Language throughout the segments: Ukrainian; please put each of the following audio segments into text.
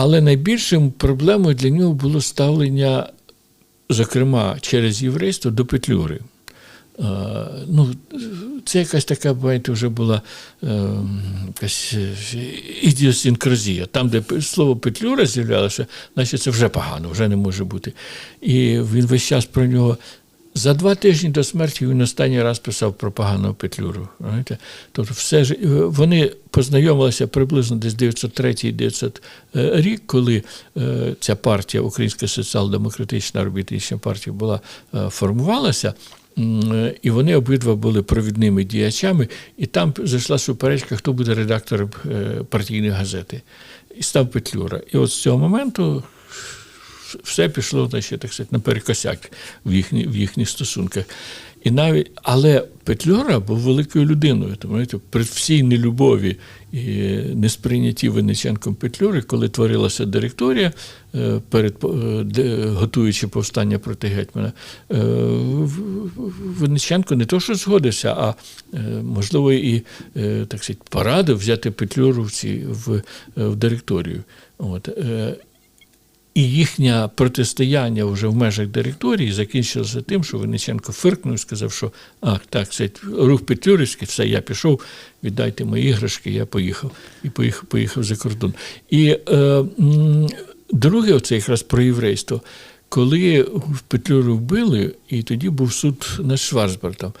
Але найбільшим проблемою для нього було ставлення, зокрема, через єврейство до Петлюри. Е, Ну, це якась така, бачите, вже була е, якась е, ідіосінкразія. Там, де слово Петлюра з'являлося, значить це вже погано, вже не може бути. І він весь час про нього. За два тижні до смерті він останній раз писав про поганого Петлюру. Знаєте? Тобто все ж, вони познайомилися приблизно десь 903-900 рік, коли ця партія, Українська соціал-демократична арбітрична партія, була формувалася. І вони обидва були провідними діячами, і там зайшла суперечка, хто буде редактором партійної газети. І став Петлюра. І от з цього моменту все пішло, значить, так сказати, наперекосяк в, їхні, в їхніх стосунках. І навіть, але Петлюра був великою людиною. Тому при всій нелюбові і несприйнятті Винниченком Петлюри, коли творилася директорія, е, перед, е, готуючи повстання проти гетьмана, е, В- В- Винниченко не то, що згодився, а можливо і так сказати, порадив взяти Петлюру в, ці, в, в директорію. От. І їхнє протистояння вже в межах директорії закінчилося тим, що Винниченко фиркнув і сказав, що ах, так, це рух Петлюрівський, все, я пішов, віддайте мої іграшки, я поїхав. І поїхав, поїхав за кордон. І е, друге, оце якраз про єврейство. Коли Петлюру вбили, і тоді був суд над Шварцбартом.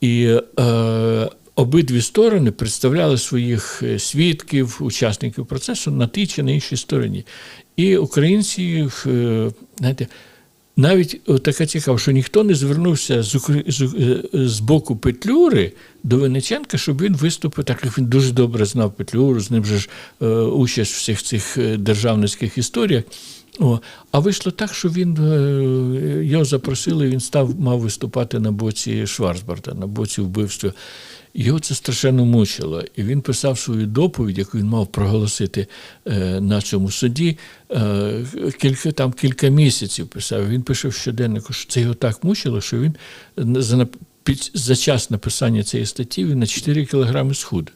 І е, обидві сторони представляли своїх е, свідків, учасників процесу на тій чи на іншій стороні. І українці, е, знаєте, навіть от таке цікаво, що ніхто не звернувся з, з, е, з боку Петлюри до Винниченка, щоб він виступив, так як він дуже добре знав Петлюру, з ним же ж участь в всіх цих державницьких історіях. О, а вийшло так, що він е, його запросили, він став, мав виступати на боці Шварцбарта, на боці вбивства. Його це страшенно мучило. І він писав свою доповідь, яку він мав проголосити е, на цьому суді. Е, кілька, там кілька місяців писав. Він пише в щоденнику, що це його так мучило, що він за, під, за час написання цієї статті він на 4 кілограми схуд.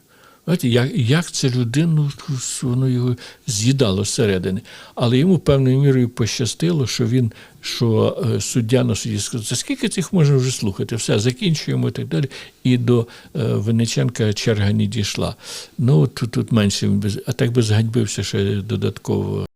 Знаєте, як, як це людину воно його з'їдало зсередини. Але йому певною мірою пощастило, що він, що е, суддя на суді сказав, за скільки цих можна вже слухати? Все, закінчуємо і так далі. І до е, Винниченка черга не дійшла. Ну, тут, тут менше, а так би зганьбився ще додатково.